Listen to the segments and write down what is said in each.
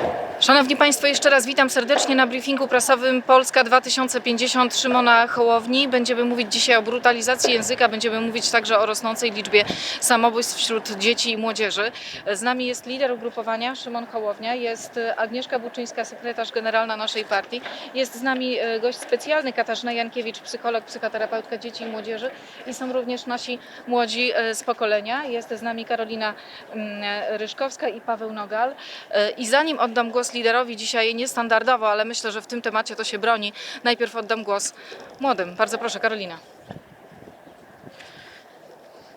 Thank you. Szanowni Państwo, jeszcze raz witam serdecznie na briefingu prasowym Polska 2050 Szymona Hołowni. Będziemy mówić dzisiaj o brutalizacji języka, będziemy mówić także o rosnącej liczbie samobójstw wśród dzieci i młodzieży. Z nami jest lider ugrupowania Szymon Hołownia, jest Agnieszka Buczyńska, sekretarz generalna naszej partii, jest z nami e, gość specjalny Katarzyna Jankiewicz, psycholog, psychoterapeutka dzieci i młodzieży i są również nasi młodzi e, z pokolenia. Jest z nami Karolina mm, Ryszkowska i Paweł Nogal. E, I zanim oddam głos liderowi dzisiaj niestandardowo, ale myślę, że w tym temacie to się broni, najpierw oddam głos młodym. Bardzo proszę, Karolina.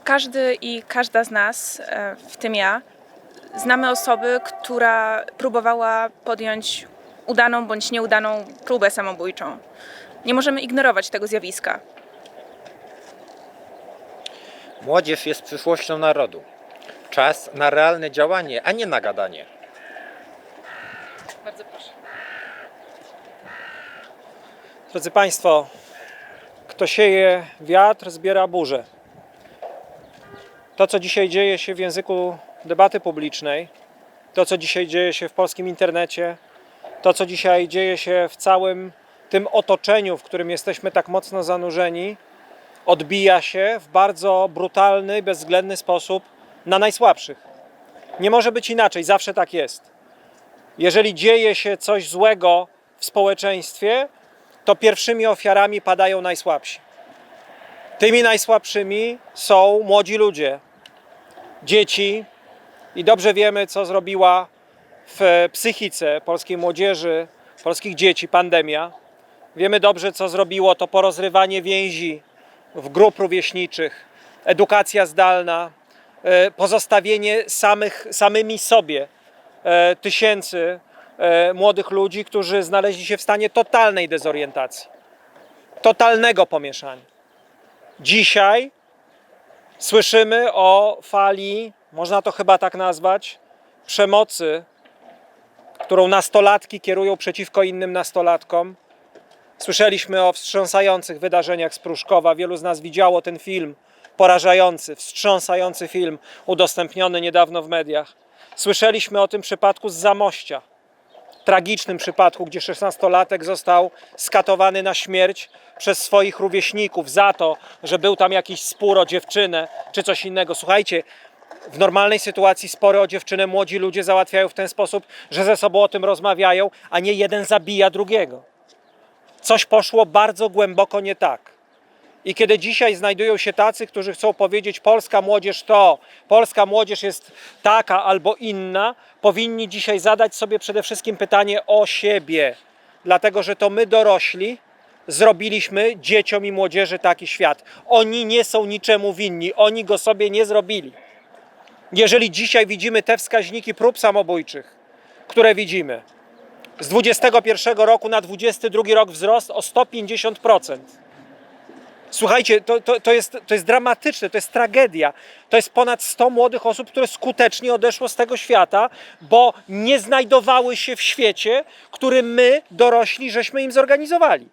Każdy i każda z nas, e, w tym ja, znamy osoby, która próbowała podjąć udaną bądź nieudaną próbę samobójczą. Nie możemy ignorować tego zjawiska. Młodzież jest przyszłością narodu. Czas na realne działanie, a nie na gadanie. Bardzo proszę. Drodzy Państwo, kto sieje wiatr, zbiera burzę. To, co dzisiaj dzieje się w języku debaty publicznej, to, co dzisiaj dzieje się w polskim internecie, to, co dzisiaj dzieje się w całym tym otoczeniu, w którym jesteśmy tak mocno zanurzeni, odbija się w bardzo brutalny, bezwzględny sposób na najsłabszych. Nie może być inaczej, zawsze tak jest. Jeżeli dzieje się coś złego w społeczeństwie, to pierwszymi ofiarami padają najsłabsi. Tymi najsłabszymi są młodzi ludzie, dzieci, i dobrze wiemy, co zrobiła w psychice polskiej młodzieży, polskich dzieci pandemia. Wiemy dobrze, co zrobiło to porozrywanie więzi w grup rówieśniczych, edukacja zdalna, e, pozostawienie samych, samymi sobie e, tysięcy młodych ludzi, którzy znaleźli się w stanie totalnej dezorientacji, totalnego pomieszania. Dzisiaj słyszymy o fali, można to chyba tak nazwać, przemocy, którą nastolatki kierują przeciwko innym nastolatkom. Słyszeliśmy o wstrząsających wydarzeniach z Pruszkowa. Wielu z nas widziało ten film, porażający, wstrząsający film, udostępniony niedawno w mediach. Słyszeliśmy o tym przypadku z Zamościa, tragicznym przypadku, gdzie 16-latek został skatowany na śmierć przez swoich rówieśników za to, że był tam jakiś spór o dziewczynę czy coś innego. Słuchajcie, w normalnej sytuacji spory o dziewczynę młodzi ludzie załatwiają w ten sposób, że ze sobą o tym rozmawiają, a nie jeden zabija drugiego. Coś poszło bardzo głęboko nie tak. I kiedy dzisiaj znajdują się tacy, którzy chcą powiedzieć, polska młodzież to, polska młodzież jest taka albo inna, powinni dzisiaj zadać sobie przede wszystkim pytanie o siebie. Dlatego, że to my dorośli zrobiliśmy dzieciom i młodzieży taki świat. Oni nie są niczemu winni, oni go sobie nie zrobili. Jeżeli dzisiaj widzimy te wskaźniki prób samobójczych, które widzimy, z 21 roku na 22 rok wzrost o 150%. Słuchajcie, to, to, to, jest, to jest dramatyczne, to jest tragedia. To jest ponad 100 młodych osób, które skutecznie odeszło z tego świata, bo nie znajdowały się w świecie, który my, dorośli, żeśmy im zorganizowali.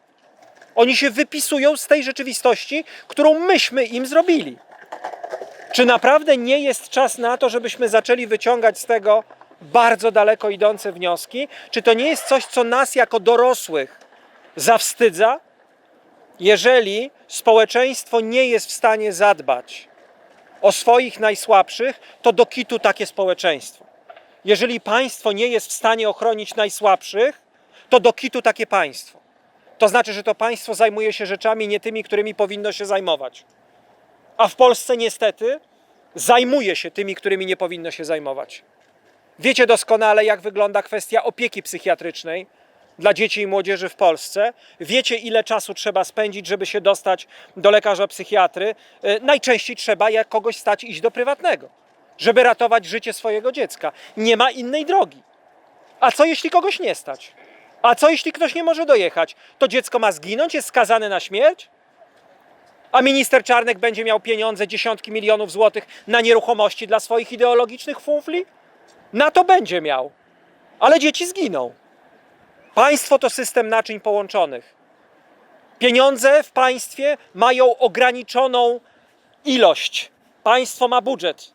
Oni się wypisują z tej rzeczywistości, którą myśmy im zrobili. Czy naprawdę nie jest czas na to, żebyśmy zaczęli wyciągać z tego bardzo daleko idące wnioski? Czy to nie jest coś, co nas jako dorosłych zawstydza? Jeżeli społeczeństwo nie jest w stanie zadbać o swoich najsłabszych, to do kitu takie społeczeństwo. Jeżeli państwo nie jest w stanie ochronić najsłabszych, to do kitu takie państwo. To znaczy, że to państwo zajmuje się rzeczami nie tymi, którymi powinno się zajmować. A w Polsce niestety zajmuje się tymi, którymi nie powinno się zajmować. Wiecie doskonale, jak wygląda kwestia opieki psychiatrycznej dla dzieci i młodzieży w Polsce. Wiecie, ile czasu trzeba spędzić, żeby się dostać do lekarza psychiatry. E, Najczęściej trzeba, jak kogoś stać, iść do prywatnego, żeby ratować życie swojego dziecka. Nie ma innej drogi. A co jeśli kogoś nie stać? A co jeśli ktoś nie może dojechać? To dziecko ma zginąć, jest skazane na śmierć? A minister Czarnek będzie miał pieniądze, dziesiątki milionów złotych na nieruchomości dla swoich ideologicznych funfli? Na to będzie miał. Ale dzieci zginą. Państwo to system naczyń połączonych. Pieniądze w państwie mają ograniczoną ilość. Państwo ma budżet.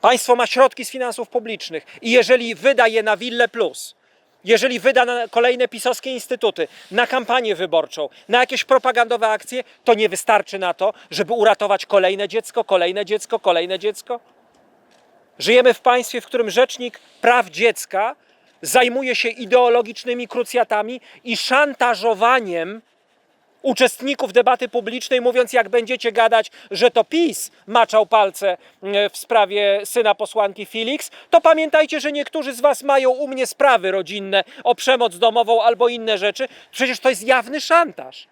Państwo ma środki z finansów publicznych i jeżeli wyda je na Wille Plus, jeżeli wyda na kolejne pisowskie instytuty, na kampanię wyborczą, na jakieś propagandowe akcje, to nie wystarczy na to, żeby uratować kolejne dziecko, kolejne dziecko, kolejne dziecko? Żyjemy w państwie, w którym rzecznik praw dziecka zajmuje się ideologicznymi krucjatami i szantażowaniem uczestników debaty publicznej, mówiąc, jak będziecie gadać, że to PiS maczał palce e, w sprawie syna posłanki Felix, to pamiętajcie, że niektórzy z Was mają u mnie sprawy rodzinne o przemoc domową albo inne rzeczy. Przecież to jest jawny szantaż.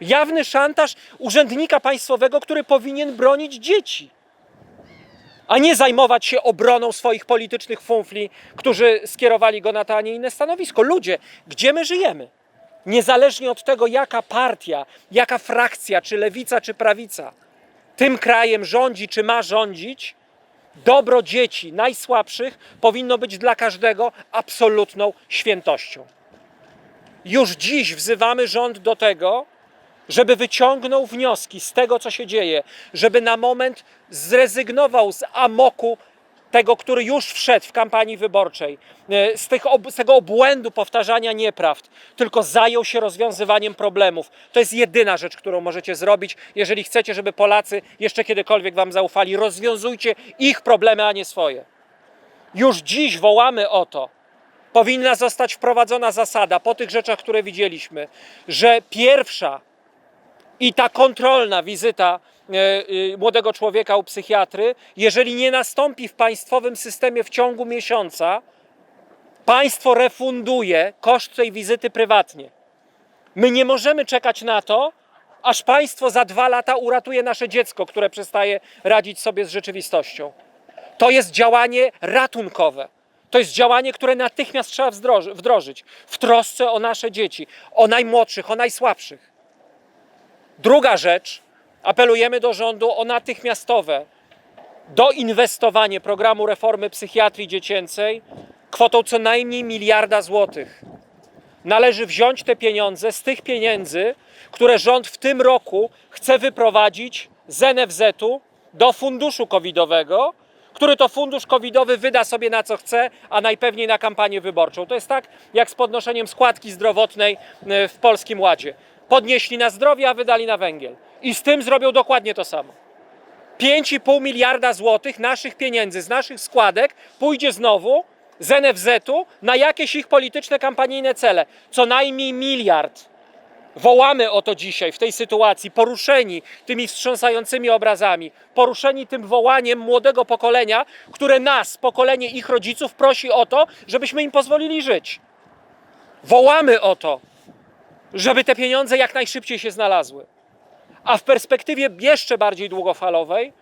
Jawny szantaż urzędnika państwowego, który powinien bronić dzieci a nie zajmować się obroną swoich politycznych funfli, którzy skierowali go na to, a nie inne stanowisko. Ludzie, gdzie my żyjemy? Niezależnie od tego, jaka partia, jaka frakcja, czy lewica, czy prawica tym krajem rządzi, czy ma rządzić, dobro dzieci, najsłabszych, powinno być dla każdego absolutną świętością. Już dziś wzywamy rząd do tego, żeby wyciągnął wnioski z tego, co się dzieje, żeby na moment zrezygnował z amoku tego, który już wszedł w kampanii wyborczej, e, z, tych z tego obłędu powtarzania nieprawd, tylko zajął się rozwiązywaniem problemów. To jest jedyna rzecz, którą możecie zrobić, jeżeli chcecie, żeby Polacy jeszcze kiedykolwiek Wam zaufali. Rozwiązujcie ich problemy, a nie swoje. Już dziś wołamy o to, powinna zostać wprowadzona zasada po tych rzeczach, które widzieliśmy, że pierwsza i ta kontrolna wizyta e, e, młodego człowieka u psychiatry, jeżeli nie nastąpi w państwowym systemie w ciągu miesiąca, państwo refunduje koszt tej wizyty prywatnie. My nie możemy czekać na to, aż państwo za dwa lata uratuje nasze dziecko, które przestaje radzić sobie z rzeczywistością. To jest działanie ratunkowe. To jest działanie, które natychmiast trzeba wdroży- wdrożyć w trosce o nasze dzieci, o najmłodszych, o najsłabszych. Druga rzecz, apelujemy do rządu o natychmiastowe doinwestowanie programu reformy psychiatrii dziecięcej kwotą co najmniej miliarda złotych. Należy wziąć te pieniądze z tych pieniędzy, które rząd w tym roku chce wyprowadzić z NFZ-u do funduszu covidowego, który to fundusz covidowy wyda sobie na co chce, a najpewniej na kampanię wyborczą. To jest tak jak z podnoszeniem składki zdrowotnej e, w Polskim Ładzie. Podnieśli na zdrowie, a wydali na węgiel. I z tym zrobią dokładnie to samo. 5,5 miliarda złotych naszych pieniędzy, z naszych składek pójdzie znowu z NFZ-u na jakieś ich polityczne, kampanijne cele. Co najmniej miliard. Wołamy o to dzisiaj w tej sytuacji, poruszeni tymi wstrząsającymi obrazami, poruszeni tym wołaniem młodego pokolenia, które nas, pokolenie ich rodziców, prosi o to, żebyśmy im pozwolili żyć. Wołamy o to, żeby te pieniądze jak najszybciej się znalazły. A w perspektywie jeszcze bardziej długofalowej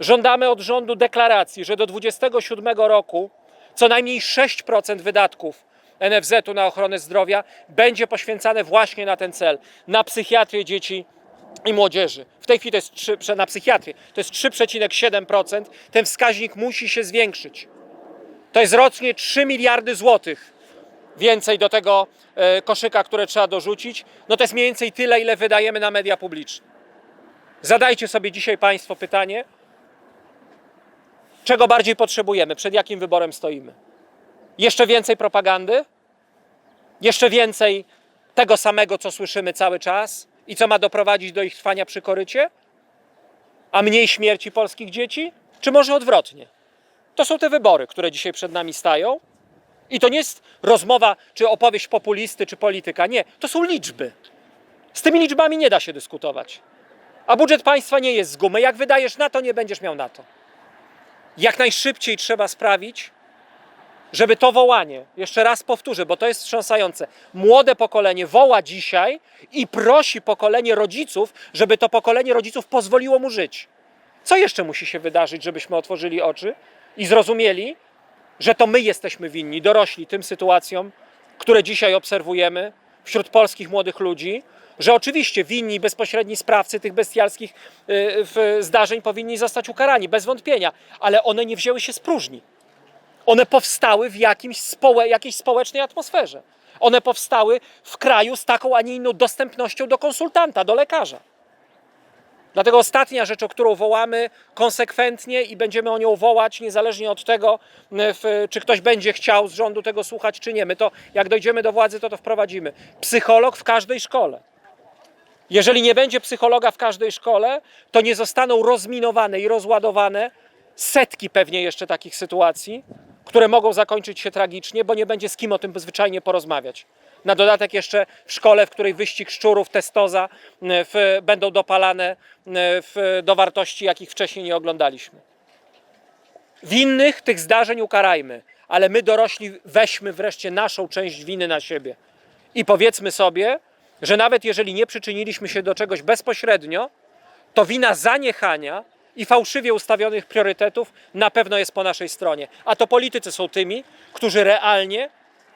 żądamy od rządu deklaracji, że do 2027 roku co najmniej 6% wydatków NFZ-u na ochronę zdrowia będzie poświęcane właśnie na ten cel, na psychiatrię dzieci i młodzieży. W tej chwili to jest 3, prze- na psychiatrię to jest 3,7%. Ten wskaźnik musi się zwiększyć. To jest rocznie 3 miliardy złotych więcej do tego e, koszyka, które trzeba dorzucić. No to jest mniej więcej tyle, ile wydajemy na media publiczne. Zadajcie sobie dzisiaj Państwo pytanie, czego bardziej potrzebujemy, przed jakim wyborem stoimy. Jeszcze więcej propagandy? Jeszcze więcej tego samego, co słyszymy cały czas i co ma doprowadzić do ich trwania przy korycie? A mniej śmierci polskich dzieci? Czy może odwrotnie? To są te wybory, które dzisiaj przed nami stają. I to nie jest rozmowa czy opowieść populisty czy polityka. Nie, to są liczby. Z tymi liczbami nie da się dyskutować. A budżet państwa nie jest z gumy. Jak wydajesz na to, nie będziesz miał na to. Jak najszybciej trzeba sprawić, żeby to wołanie, jeszcze raz powtórzę, bo to jest wstrząsające, młode pokolenie woła dzisiaj i prosi pokolenie rodziców, żeby to pokolenie rodziców pozwoliło mu żyć. Co jeszcze musi się wydarzyć, żebyśmy otworzyli oczy i zrozumieli, że to my jesteśmy winni, dorośli, tym sytuacjom, które dzisiaj obserwujemy wśród polskich młodych ludzi, że oczywiście winni bezpośredni sprawcy tych bestialskich y, zdarzeń powinni zostać ukarani, bez wątpienia, ale one nie wzięły się z próżni. One powstały w jakimś społe, jakiejś społecznej atmosferze. One powstały w kraju z taką, a nie inną dostępnością do konsultanta, do lekarza. Dlatego ostatnia rzecz, o którą wołamy konsekwentnie i będziemy o nią wołać, niezależnie od tego, czy ktoś będzie chciał z rządu tego słuchać, czy nie. My to, jak dojdziemy do władzy, to to wprowadzimy. Psycholog w każdej szkole. Jeżeli nie będzie psychologa w każdej szkole, to nie zostaną rozminowane i rozładowane setki pewnie jeszcze takich sytuacji, które mogą zakończyć się tragicznie, bo nie będzie z kim o tym zwyczajnie porozmawiać. Na dodatek jeszcze w szkole, w której wyścig szczurów, testoza m, w, będą dopalane m, w, do wartości, jakich wcześniej nie oglądaliśmy. Winnych tych zdarzeń ukarajmy, ale my dorośli weźmy wreszcie naszą część winy na siebie i powiedzmy sobie, że nawet jeżeli nie przyczyniliśmy się do czegoś bezpośrednio, to wina zaniechania i fałszywie ustawionych priorytetów na pewno jest po naszej stronie. A to politycy są tymi, którzy realnie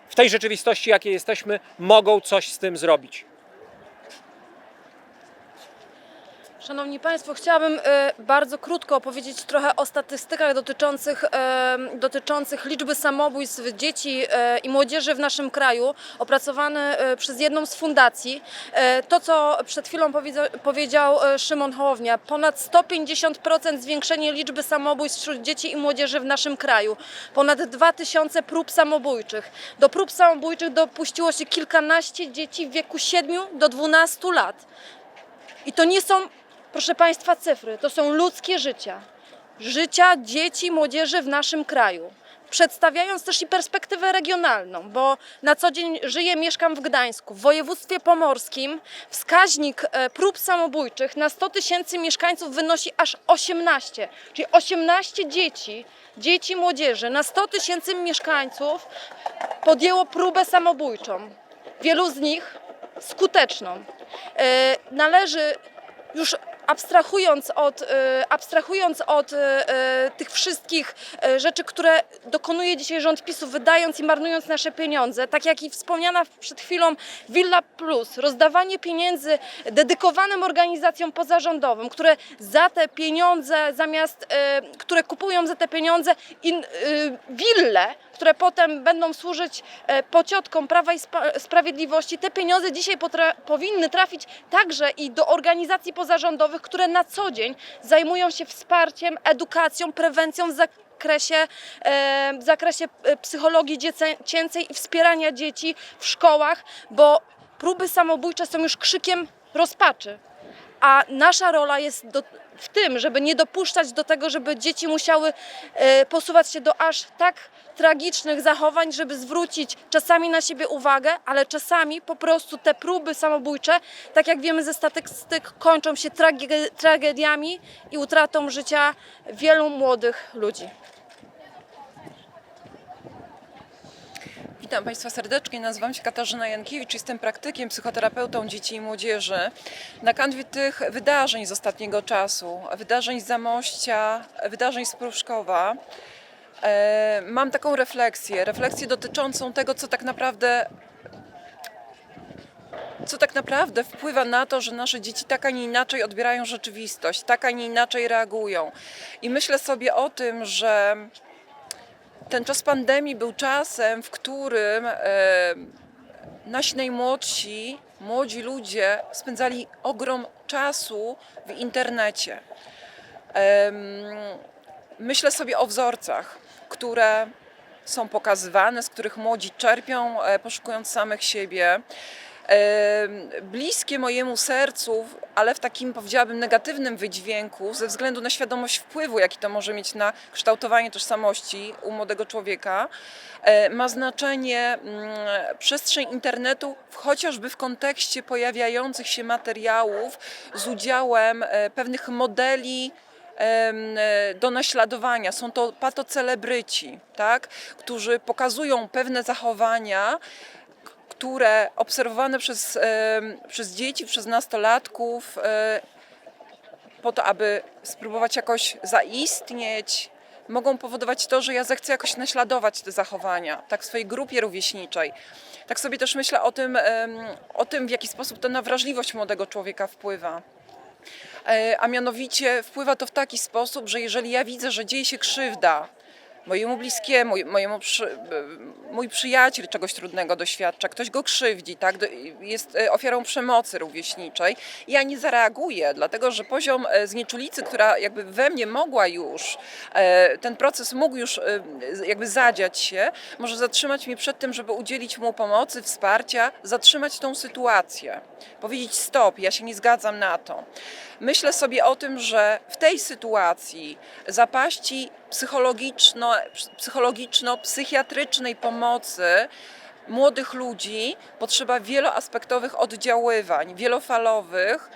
w tej rzeczywistości, jakiej jesteśmy, mogą coś z tym zrobić. Szanowni Państwo, chciałabym e, bardzo krótko opowiedzieć trochę o statystykach dotyczących, e, dotyczących liczby samobójstw dzieci e, i młodzieży w naszym kraju, opracowane e, przez jedną z fundacji. To, co przed chwilą powiedzia- powiedział Szymon Hołownia, ponad 150% zwiększenie liczby samobójstw wśród dzieci i młodzieży w naszym kraju, ponad 2000 prób samobójczych. Do prób samobójczych dopuściło się kilkanaście dzieci w wieku 7 do 12 lat. I to nie są, proszę Państwa, cyfry, to są ludzkie życia. Życia dzieci, młodzieży w naszym kraju. Przedstawiając też i perspektywę regionalną, bo na co dzień żyję, mieszkam w Gdańsku. W województwie pomorskim wskaźnik e, prób samobójczych na 100 tysięcy mieszkańców wynosi aż 18, czyli 18 dzieci, dzieci młodzieży na 100 tysięcy mieszkańców podjęło próbę samobójczą. Wielu z nich skuteczną. E, Należy już abstrahując od, e, abstrahując od e, e, tych wszystkich rzeczy, które dokonuje dzisiaj rząd PiSu, wydając i marnując nasze pieniądze, tak jak i wspomniana przed chwilą Villa Plus, rozdawanie pieniędzy dedykowanym organizacjom pozarządowym, które za te pieniądze, zamiast, które kupują za te pieniądze in, wille, które potem będą służyć e, pociotkom Prawa i Sprawiedliwości, te pieniądze dzisiaj powinny trafić także i do organizacji pozarządowych, które na co dzień zajmują się wsparciem, edukacją, prewencją w zakresie, e, w zakresie e, psychologii dziecięcej i wspierania dzieci w szkołach, bo próby samobójcze są już krzykiem rozpaczy a nasza rola jest do, w tym, żeby nie dopuszczać do tego, żeby dzieci musiały e, posuwać się do aż tak tragicznych zachowań, żeby zwrócić czasami na siebie uwagę, ale czasami po prostu te próby samobójcze, tak jak wiemy ze statystyk, kończą się trage- tragediami i utratą życia wielu młodych ludzi. Witam Państwa serdecznie, nazywam się Katarzyna Jankiewicz, jestem praktykiem, psychoterapeutą dzieci i młodzieży. Na kanwie tych wydarzeń z ostatniego czasu, wydarzeń z Zamościa, wydarzeń z Pruszkowa, e, mam taką refleksję, refleksję dotyczącą tego, co tak naprawdę co tak naprawdę wpływa na to, że nasze dzieci tak, a nie inaczej odbierają rzeczywistość, tak, a nie inaczej reagują. I myślę sobie o tym, że ten czas pandemii był czasem, w którym e, nasi najmłodsi, młodzi ludzie spędzali ogrom czasu w internecie. Myślę sobie o wzorcach, które są pokazywane, z których młodzi czerpią, e, poszukując samych siebie. Bliskie mojemu sercu, ale w takim powiedziałabym negatywnym wydźwięku, ze względu na świadomość wpływu, jaki to może mieć na kształtowanie tożsamości u młodego człowieka, e, ma znaczenie mm, przestrzeń internetu, chociażby w kontekście pojawiających się materiałów z udziałem e, pewnych modeli e, do naśladowania. Są to patocelebryci, tak? którzy pokazują pewne zachowania, które obserwowane przez, przez dzieci, przez nastolatków, e, po to, aby spróbować jakoś zaistnieć, mogą powodować to, że ja zechcę jakoś naśladować te zachowania, tak w swojej grupie rówieśniczej. Tak sobie też myślę o tym, o tym w jaki sposób to na wrażliwość młodego człowieka wpływa. E, A mianowicie wpływa to w taki sposób, że jeżeli ja widzę, że dzieje się krzywda mojemu bliskiemu, mojemu przy, mój przyjaciel czegoś trudnego doświadcza, ktoś go krzywdzi, tak, jest e, ofiarą przemocy rówieśniczej, ja nie zareaguję, dlatego że poziom e, znieczulicy, która jakby we mnie mogła już, e, ten proces mógł już jakby zadziać się, może zatrzymać mnie przed tym, żeby udzielić mu pomocy, wsparcia, zatrzymać tą sytuację, powiedzieć stop, ja się nie zgadzam na to. Myślę sobie o tym, że w tej sytuacji zapaści psychologiczno, psychologiczno-psychiatrycznej pomocy młodych ludzi potrzeba wieloaspektowych oddziaływań, wielofalowych.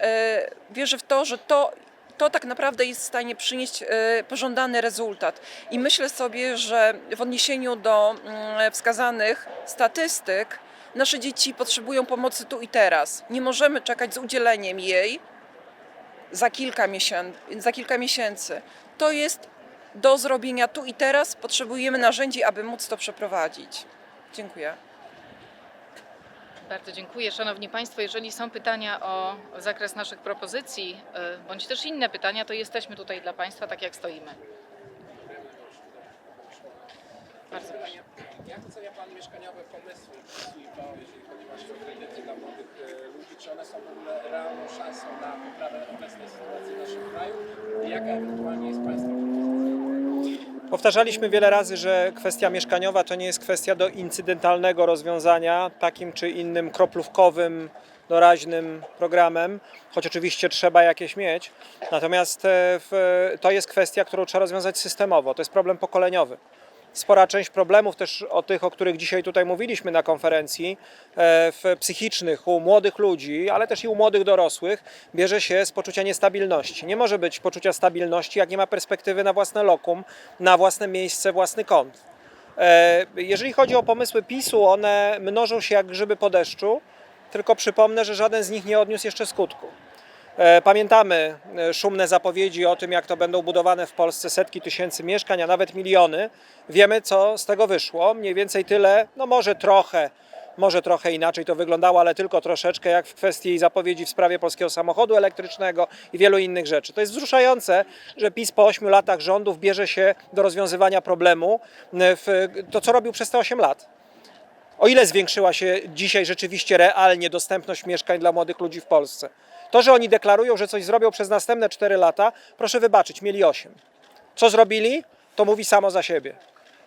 E, Wierzę w to, że to, to tak naprawdę jest w stanie przynieść e, pożądany rezultat. I myślę sobie, że w odniesieniu do mm, wskazanych statystyk, nasze dzieci potrzebują pomocy tu i teraz. Nie możemy czekać z udzieleniem jej za kilka, miesię- za kilka miesięcy. To jest do zrobienia tu i teraz. Potrzebujemy narzędzi, aby móc to przeprowadzić. Dziękuję. Bardzo dziękuję. Szanowni Państwo, jeżeli są pytania o zakres naszych propozycji, y, bądź też inne pytania, to jesteśmy tutaj dla Państwa, tak jak stoimy. Bardzo proszę. Jak ocenia Pan mieszkaniowe pomysły jeżeli chodzi właśnie o kredyty dla młodych e, ludzi? Czy one są w ogóle realną szansą na poprawę obecnej sytuacji w naszym kraju? I jaka ewentualnie jest Państwa propozycja? Powtarzaliśmy wiele razy, że kwestia mieszkaniowa to nie jest kwestia do incydentalnego rozwiązania, takim czy innym kroplówkowym, doraźnym programem, choć oczywiście trzeba jakieś mieć. Natomiast e, w, to jest kwestia, którą trzeba rozwiązać systemowo. To jest problem pokoleniowy. Spora część problemów, też o tych, o których dzisiaj tutaj mówiliśmy na konferencji, e, w psychicznych u młodych ludzi, ale też i u młodych dorosłych, bierze się z poczucia niestabilności. Nie może być poczucia stabilności, jak nie ma perspektywy na własne lokum, na własne miejsce, własny kąt. E, Jeżeli chodzi o pomysły PiSu, one mnożą się jak grzyby po deszczu, tylko przypomnę, że żaden z nich nie odniósł jeszcze skutku. E, Pamiętamy e, szumne zapowiedzi o tym, jak to będą budowane w Polsce setki tysięcy mieszkań, a nawet miliony. Wiemy, co z tego wyszło. Mniej więcej tyle, no może trochę, może trochę inaczej to wyglądało, ale tylko troszeczkę, jak w kwestii zapowiedzi w sprawie polskiego samochodu elektrycznego i wielu innych rzeczy. To jest wzruszające, że PiS po 8 latach rządów bierze się do rozwiązywania problemu, e, w to, co robił przez te 8 lat. O ile zwiększyła się dzisiaj rzeczywiście realnie dostępność mieszkań dla młodych ludzi w Polsce? To, że oni deklarują, że coś zrobią przez następne 4 lata, proszę wybaczyć, mieli 8. Co zrobili, to mówi samo za siebie.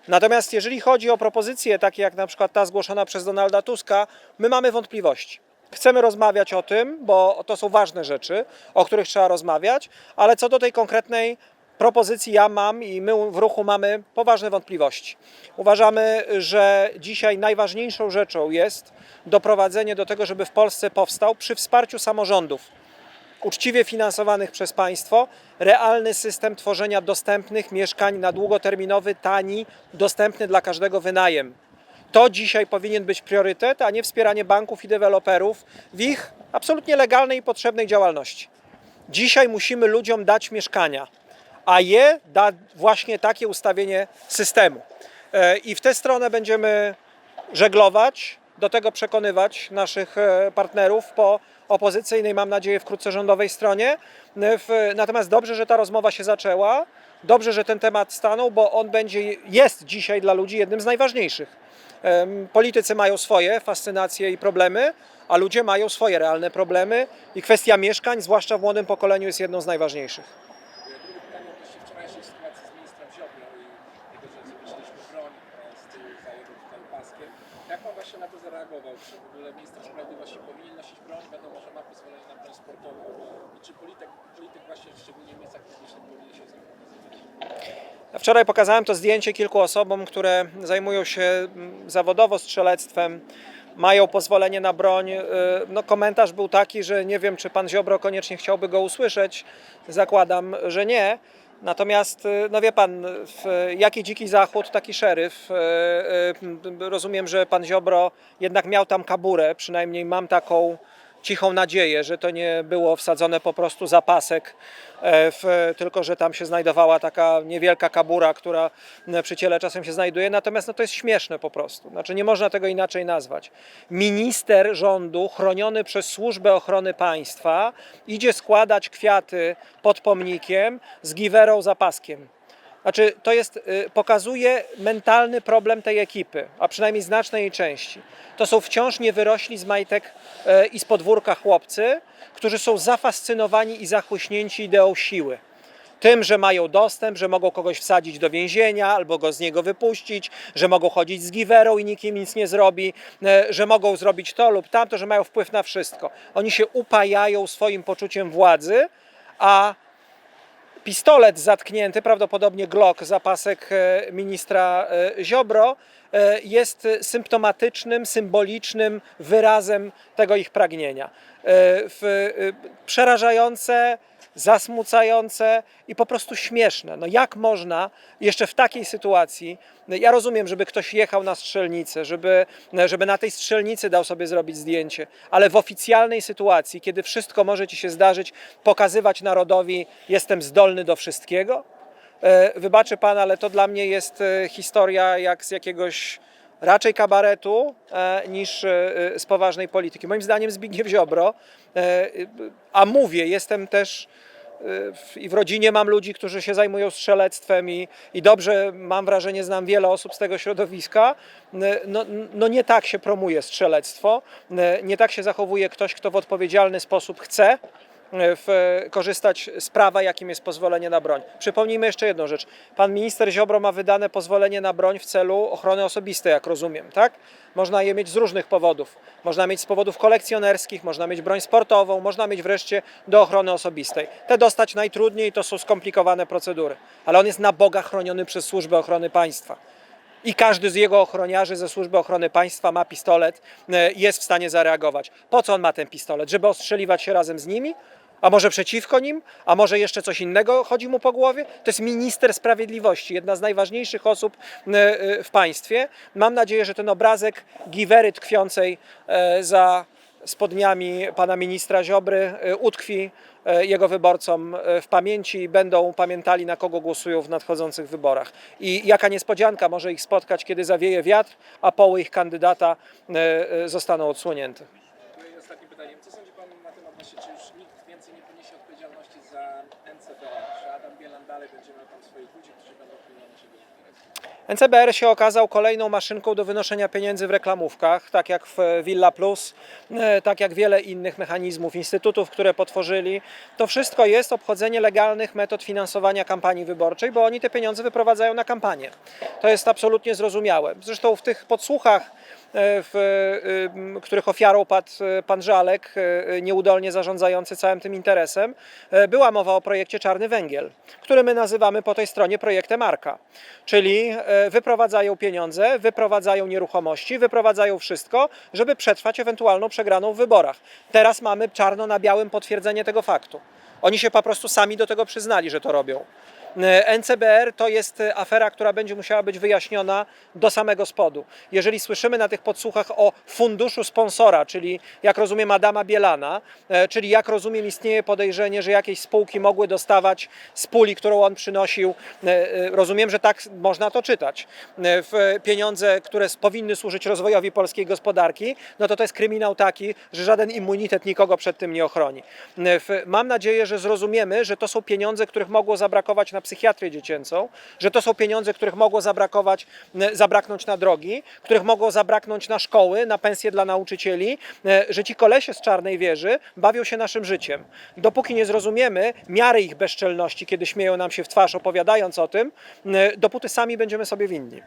Natomiast jeżeli chodzi o propozycje takie jak na przykład ta zgłoszona przez Donalda Tuska, my mamy wątpliwości. Chcemy rozmawiać o tym, bo to są ważne rzeczy, o których trzeba rozmawiać, ale co do tej konkretnej propozycji ja mam i my w ruchu mamy poważne wątpliwości. Uważamy, że dzisiaj najważniejszą rzeczą jest doprowadzenie do tego, żeby w Polsce powstał przy wsparciu samorządów uczciwie finansowanych przez państwo, realny system tworzenia dostępnych mieszkań na długoterminowy, tani, dostępny dla każdego wynajem. To dzisiaj powinien być priorytet, a nie wspieranie banków i deweloperów w ich absolutnie legalnej i potrzebnej działalności. Dzisiaj musimy ludziom dać mieszkania, a je da właśnie takie ustawienie systemu. E, I w tę stronę będziemy żeglować, do tego przekonywać naszych e, partnerów po opozycyjnej, mam nadzieję, wkrótce rządowej stronie. E, Natomiast dobrze, że ta rozmowa się zaczęła, dobrze, że ten temat stanął, bo on będzie, jest dzisiaj dla ludzi jednym z najważniejszych. Politycy mają swoje fascynacje i problemy, a ludzie mają swoje realne problemy i kwestia mieszkań, zwłaszcza w młodym pokoleniu, jest jedną z najważniejszych. Drugie pytanie odnośnie wczorajszej sytuacji z ministrem Ziobrą i tego, że zobaczyliśmy broń e, z tyłu za jego tutaj paskiem. Jak Pan właśnie zareagował? Czy w ogóle minister sprawiedliwości powinien nosić broń? Wiadomo, że ma pozwolenie na broń sportową. I czy polityk, polityk właśnie szczególnie w miejscach publicznych powinien się zachowywać? Wczoraj pokazałem to zdjęcie kilku osobom, które zajmują się mm, zawodowo strzelectwem, mają pozwolenie na broń. Y, No, komentarz był taki, że nie wiem, czy pan Ziobro koniecznie chciałby go usłyszeć. Zakładam, że nie. Natomiast, y, no wie pan, jaki dziki zachód, taki szeryf. Y, y, Rozumiem, że pan Ziobro jednak miał tam kaburę, przynajmniej mam taką cichą nadzieję, że to nie było wsadzone po prostu za pasek, e, w, tylko że tam się znajdowała taka niewielka kabura, która e, przy ciele czasem się znajduje. Natomiast no, to jest śmieszne po prostu. Znaczy nie można tego inaczej nazwać. Minister rządu chroniony przez Służbę Ochrony Państwa idzie składać kwiaty pod pomnikiem z giwerą za paskiem. Znaczy, to jest, y, pokazuje mentalny problem tej ekipy, a przynajmniej znacznej jej części. To są wciąż nie wyrośli z majtek e, i z podwórka chłopcy, którzy są zafascynowani i zachłyśnięci ideą siły. Tym, że mają dostęp, że mogą kogoś wsadzić do więzienia albo go z niego wypuścić, że mogą chodzić z giwerą i nikim nic nie zrobi, e, że mogą zrobić to lub tamto, że mają wpływ na wszystko. Oni się upajają swoim poczuciem władzy, a pistolet zatknięty, prawdopodobnie Glock, zapasek e, ministra e, Ziobro, e, jest symptomatycznym, symbolicznym wyrazem tego ich pragnienia. W, przerażające, zasmucające i po prostu śmieszne. No jak można jeszcze w takiej sytuacji, ja rozumiem, żeby ktoś jechał na strzelnicę, żeby, żeby na tej strzelnicy dał sobie zrobić zdjęcie, ale w oficjalnej sytuacji, kiedy wszystko może ci się zdarzyć, pokazywać narodowi, jestem zdolny do wszystkiego? E, Wybaczy pan, ale to dla mnie jest e, historia jak z jakiegoś raczej kabaretu e, niż e, z poważnej polityki. Moim zdaniem Zbigniew Ziobro, e, a mówię, jestem też i w rodzinie mam ludzi, którzy się zajmują strzelectwem i, i dobrze, mam wrażenie, znam wiele osób z tego środowiska. No, no nie tak się promuje strzelectwo, nie tak się zachowuje ktoś, kto w odpowiedzialny sposób chce w, korzystać z prawa, jakim jest pozwolenie na broń. Przypomnijmy jeszcze jedną rzecz. Pan minister Ziobro ma wydane pozwolenie na broń w celu ochrony osobistej, jak rozumiem, tak? Można je mieć z różnych powodów. Można mieć z powodów kolekcjonerskich, można mieć broń sportową, można mieć wreszcie do ochrony osobistej. Te dostać najtrudniej, to są skomplikowane procedury. Ale on jest na Boga chroniony przez Służbę Ochrony Państwa i każdy z jego ochroniarzy ze Służby Ochrony Państwa ma pistolet, e, jest w stanie zareagować. Po co on ma ten pistolet? Żeby ostrzeliwać się razem z nimi? A może przeciwko nim? A może jeszcze coś innego chodzi mu po głowie? To jest minister sprawiedliwości, jedna z najważniejszych osób e, e, w państwie. Mam nadzieję, że ten obrazek giwery tkwiącej e, za spodniami pana ministra Ziobry utkwi jego wyborcom w pamięci i będą pamiętali, na kogo głosują w nadchodzących wyborach. I jaka niespodzianka może ich spotkać, kiedy zawieje wiatr, a poły ich kandydata zostaną odsłonięte. No i ostatnie pytanie. Co sądzi Pan na temat czy już nikt więcej nie poniesie odpowiedzialności za NCBR? Czy Adam Bielan dalej będzie miał tam? NCBR się okazał kolejną maszynką do wynoszenia pieniędzy w reklamówkach, tak jak w Villa Plus, e, tak jak wiele innych mechanizmów, instytutów, które potworzyli. To wszystko jest obchodzenie legalnych metod finansowania kampanii wyborczej, bo oni te pieniądze wyprowadzają na kampanię. To jest absolutnie zrozumiałe. Zresztą w tych podsłuchach, e, w e, których ofiarą padł e, pan Żalek, e, nieudolnie zarządzający całym tym interesem, e, była mowa o projekcie Czarny Węgiel, który my nazywamy po tej stronie projektem Marka. Czyli e, wyprowadzają pieniądze, wyprowadzają nieruchomości, wyprowadzają wszystko, żeby przetrwać ewentualną przegraną w wyborach. Teraz mamy czarno na białym potwierdzenie tego faktu. Oni się po prostu sami do tego przyznali, że to robią. E, NCBR to jest afera, która będzie musiała być wyjaśniona do samego spodu. Jeżeli słyszymy na tych podsłuchach o funduszu sponsora, czyli jak rozumiem Adama Bielana, e, czyli jak rozumiem istnieje podejrzenie, że jakieś spółki mogły dostawać z puli, którą on przynosił, e, rozumiem, że tak można to czytać, w pieniądze, które powinny służyć rozwojowi polskiej gospodarki, no to to jest kryminał taki, że żaden immunitet nikogo przed tym nie ochroni. Mam nadzieję, że zrozumiemy, że to są pieniądze, których mogło zabrakować na psychiatrię dziecięcą, że to są pieniądze, których mogło zabrakować, zabraknąć na drogi, których mogło zabraknąć na szkoły, na pensje dla nauczycieli, e, że ci kolesie z Czarnej Wieży bawią się naszym życiem. Dopóki nie zrozumiemy miary ich bezczelności, kiedy śmieją nam się w twarz opowiadając o tym, dopóty sami będziemy sobie winni.